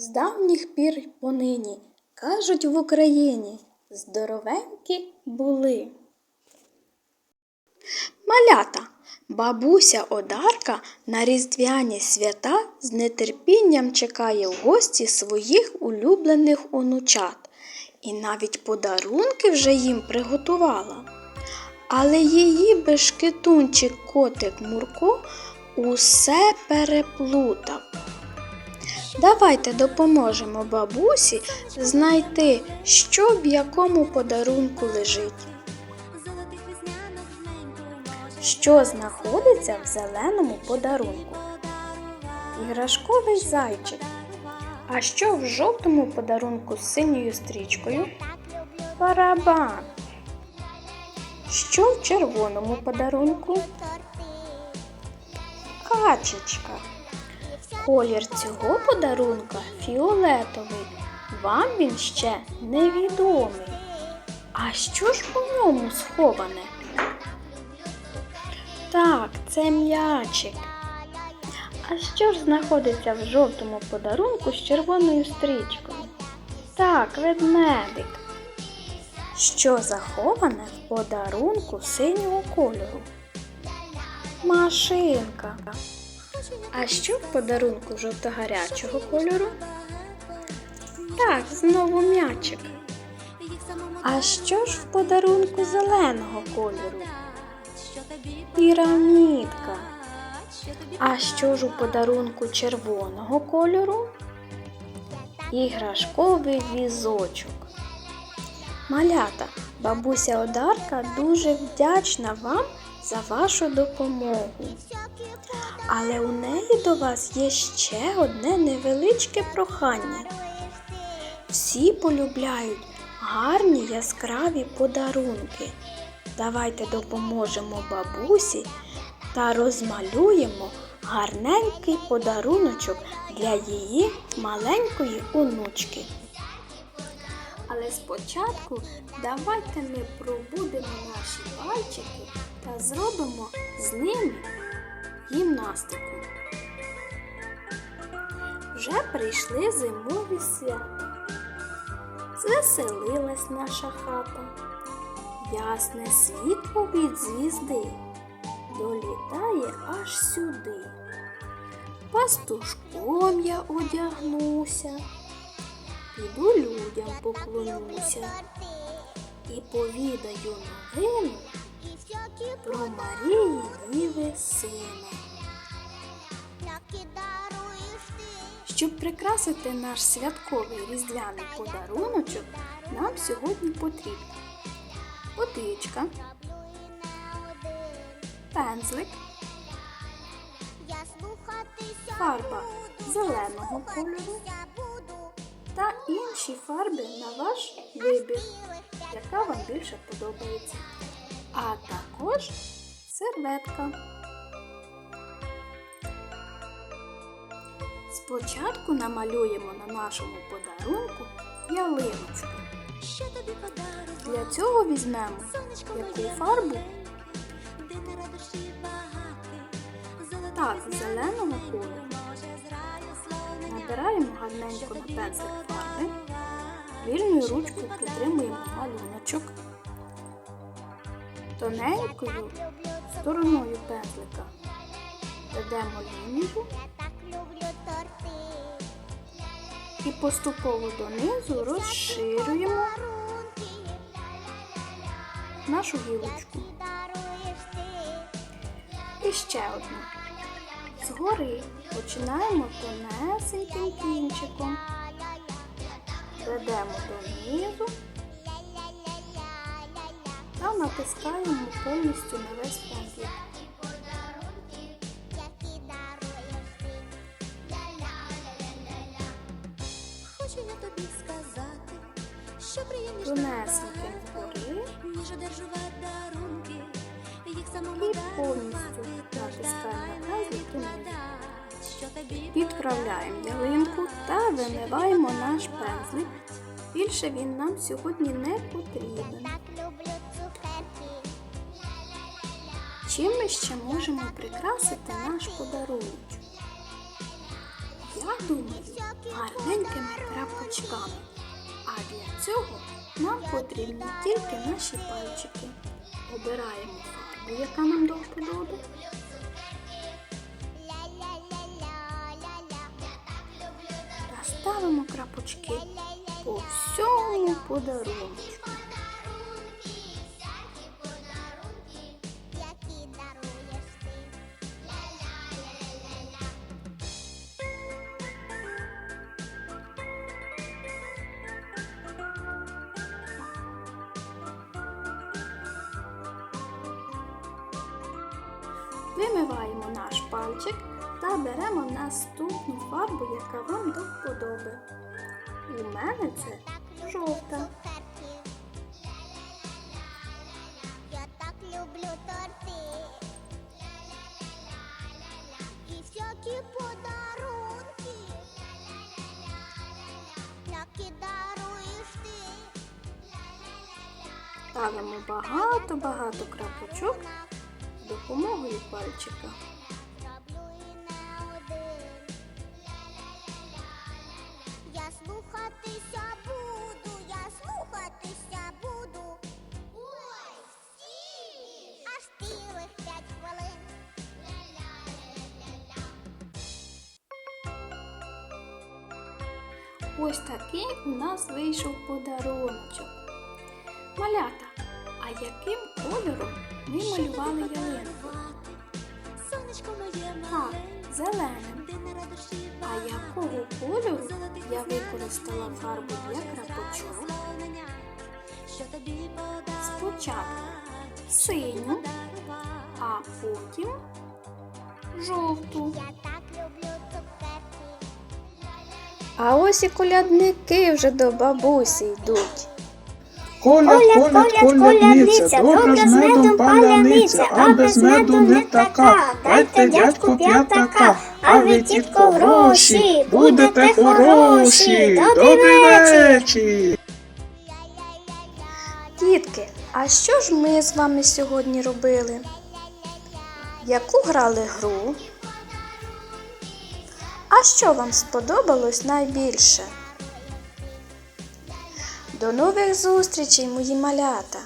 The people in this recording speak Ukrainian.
З давніх пір понині кажуть в Україні здоровенькі були. Малята, бабуся Одарка на різдвяні свята з нетерпінням чекає в гості своїх улюблених онучат і навіть подарунки вже їм приготувала. Але її бешкетунчик котик Мурко усе переплутав. Давайте допоможемо бабусі знайти, що в якому подарунку лежить. Що знаходиться в зеленому подарунку? Іграшковий зайчик. А що в жовтому подарунку з синьою стрічкою? Барабан. Що в червоному подарунку? Качечка. Колір цього подарунка фіолетовий. Вам він ще невідомий. А що ж у ньому сховане? Так, це м'ячик. А що ж знаходиться в жовтому подарунку з червоною стрічкою? Так, ведмедик. Що заховане в подарунку синього кольору? Машинка. А що в подарунку жовто-гарячого кольору? Так, знову м'ячик. А що ж в подарунку зеленого кольору? Пірамідка. А що ж у подарунку червоного кольору? Іграшковий візочок. Малята, бабуся Одарка дуже вдячна вам за вашу допомогу. Але у неї до вас є ще одне невеличке прохання. Всі полюбляють гарні яскраві подарунки. Давайте допоможемо бабусі та розмалюємо гарненький подаруночок для її маленької онучки. Але спочатку давайте ми пробудемо наші пальчики та зробимо з ними гімнастику. Вже прийшли зимові свята. Звеселилась наша хата. Ясне світло від звізди долітає аж сюди. Пастушком я одягнуся, піду людям поклонюся і повідаю новину про Марії Діви Сина. Щоб прикрасити наш святковий різдвяний подаруночок, нам сьогодні потрібна водичка, пензлик, фарба зеленого кольору та інші фарби на ваш вибір, яка вам більше подобається. А також серветка. Спочатку намалюємо на нашому подарунку ялиночку. Для цього візьмемо яку фарбу? Так, зеленого кольору. Набираємо гарненько на пензлик фарби, вільною ручкою притримуємо малюночок, тоненькою стороною пензлика ведемо лінію і поступово донизу розширюємо нашу гілочку. І ще одну. Згори починаємо тонесеньким кінчиком. Ведемо донизу та натискаємо повністю на весь пензлик. Хочу я тобі сказати, що приємніше одержувати дарунки, їх самому і повністю натискаємо на тобі Підправляємо ялинку та вимиваємо наш пензлик. Більше він нам сьогодні не потрібен. Чим ми ще можемо прикрасити наш подарунок? Я думаю, гарненькими крапочками. А для цього нам потрібні тільки наші пальчики. Обираємо яка нам до вподоби. Та ставимо крапочки по всьому подарунку. Вимиваємо наш пальчик та беремо наступну фарбу, яка вам до вподоби. У мене це жовта. Я так люблю торти. І всякі подарунки. Які даруєш ти. Ставимо багато-багато крапочок допомогою пальчика. Я слухатися буду, я слухатися буду. Ой, стілі! Аж цілих п'ять хвилин. Ось такий у нас вийшов подаруночок. Малята, а яким кольором ми малювали ялинку? Сонечко моє Так, зеленим. А якого кольору я використала фарбу для крапочок? Спочатку синю, а потім жовту. А ось і колядники вже до бабусі йдуть. Коляд, коляд, колядниця, добре з медом паляниця, а без меду не така. Дайте дядьку п'ятака, а ви, тітко, гроші, будете хороші. Добрий вечір. Дітки, а що ж ми з вами сьогодні робили? Яку грали гру? А що вам сподобалось найбільше? До нових зустрічей, мої малята!